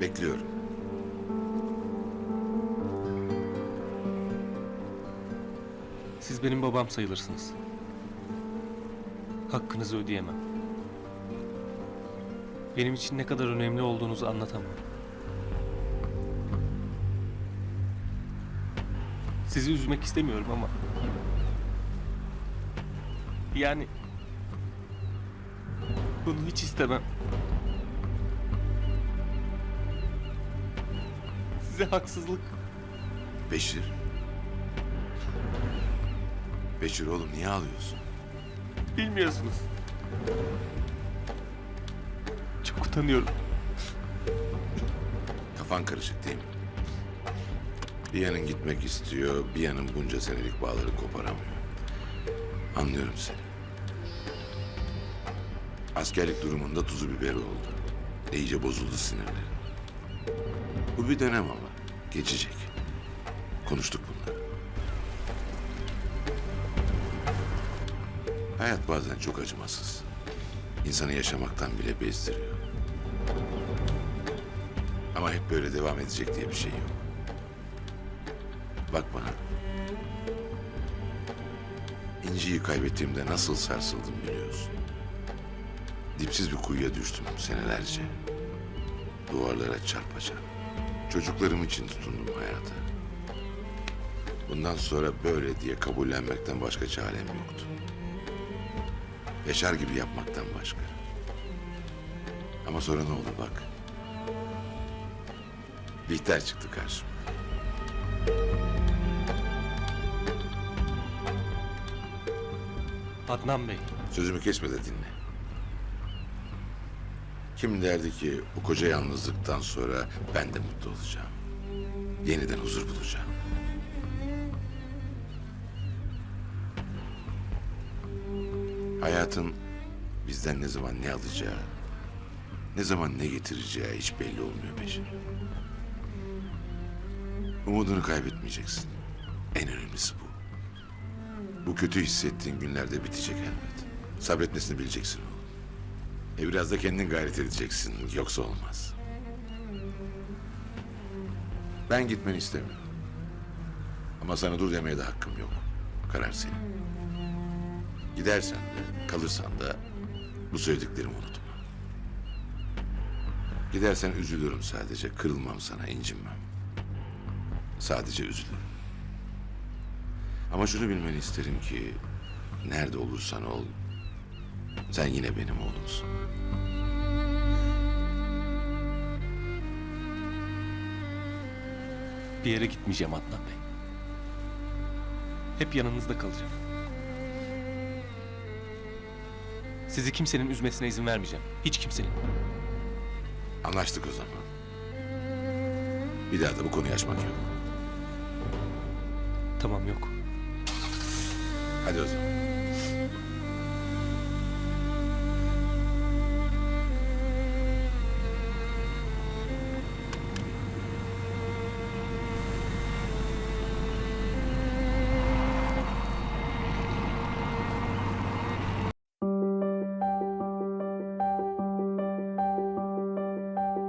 Bekliyorum. Siz benim babam sayılırsınız. Hakkınızı ödeyemem. Benim için ne kadar önemli olduğunuzu anlatamam. Sizi üzmek istemiyorum ama... Yani... Bunu hiç istemem. Size haksızlık. Beşir. Beşir oğlum niye ağlıyorsun? Bilmiyorsunuz. Çok utanıyorum. Kafan karışık değil mi? Bir yanın gitmek istiyor, bir yanın bunca senelik bağları koparamıyor. Anlıyorum seni. Askerlik durumunda tuzu biberi oldu. İyice bozuldu sinirleri. Bu bir dönem ama. Geçecek. Konuştuk bunları. Hayat bazen çok acımasız. İnsanı yaşamaktan bile bezdiriyor. Ama hep böyle devam edecek diye bir şey yok. Bak bana. İnci'yi kaybettiğimde nasıl sarsıldım biliyorsun. Dipsiz bir kuyuya düştüm senelerce. Duvarlara çarpa çarpa. Çocuklarım için tutundum hayata. Bundan sonra böyle diye kabullenmekten başka çarem yoktu. Yaşar gibi yapmaktan başka. Ama sonra ne oldu bak. Bihter çıktı karşıma. Adnan Bey, Sözümü kesme de dinle. Kim derdi ki bu koca yalnızlıktan sonra ben de mutlu olacağım. Yeniden huzur bulacağım. Hayatın bizden ne zaman ne alacağı, ne zaman ne getireceği hiç belli olmuyor Beşir. Umudunu kaybetmeyeceksin. En önemlisi bu. Bu kötü hissettiğin günlerde bitecek elbet. Sabretmesini bileceksin oğlum. E biraz da kendin gayret edeceksin. Yoksa olmaz. Ben gitmeni istemiyorum. Ama sana dur demeye de hakkım yok. Karar senin. Gidersen de, kalırsan da bu söylediklerimi unutma. Gidersen üzülürüm sadece. Kırılmam sana, incinmem. Sadece üzülürüm. Ama şunu bilmeni isterim ki nerede olursan ol sen yine benim oğlumsun. bir yere gitmeyeceğim Adnan Bey. Hep yanınızda kalacağım. Sizi kimsenin üzmesine izin vermeyeceğim. Hiç kimsenin. Anlaştık o zaman. Bir daha da bu konuyu açmak yok. Tamam yok. Hadi o zaman.